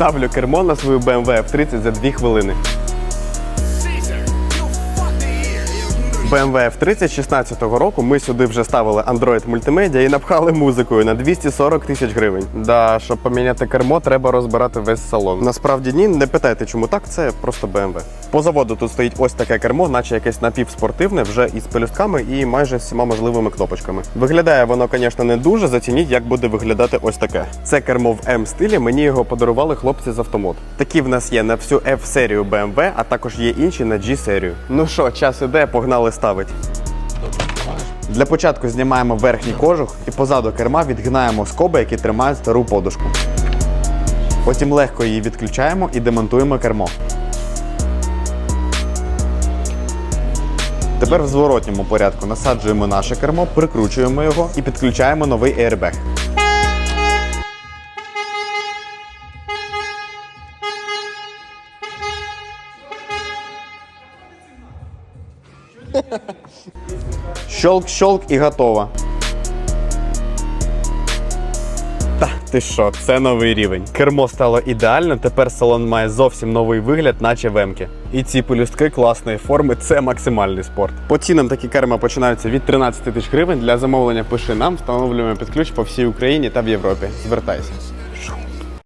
Ставлю кермо на свою BMW F30 за 2 хвилини. BMW F30 16-го року ми сюди вже ставили Android мультимедіа і напхали музикою на 240 тисяч гривень. Да, щоб поміняти кермо, треба розбирати весь салон. Насправді ні, не питайте, чому так, це просто BMW. По заводу тут стоїть ось таке кермо, наче якесь напівспортивне, вже із пелюстками і майже всіма можливими кнопочками. Виглядає воно, звісно, не дуже. Зацініть, як буде виглядати ось таке. Це кермо в M стилі. Мені його подарували хлопці з автомод. Такі в нас є на всю F-серію BMW, а також є інші на G-серію. Ну що, час іде, погнали ставить. Для початку знімаємо верхній кожух і позаду керма відгинаємо скоби, які тримають стару подушку. Потім легко її відключаємо і демонтуємо кермо. Тепер в зворотньому порядку насаджуємо наше кермо, прикручуємо його і підключаємо новий airbag. Щолк-щолк і готово. Та ти що, це новий рівень. Кермо стало ідеально, тепер салон має зовсім новий вигляд, наче вемки. І ці пелюстки класної форми це максимальний спорт. По цінам такі керма починаються від 13 тисяч гривень. Для замовлення пиши нам, встановлюємо під ключ по всій Україні та в Європі. Звертайся.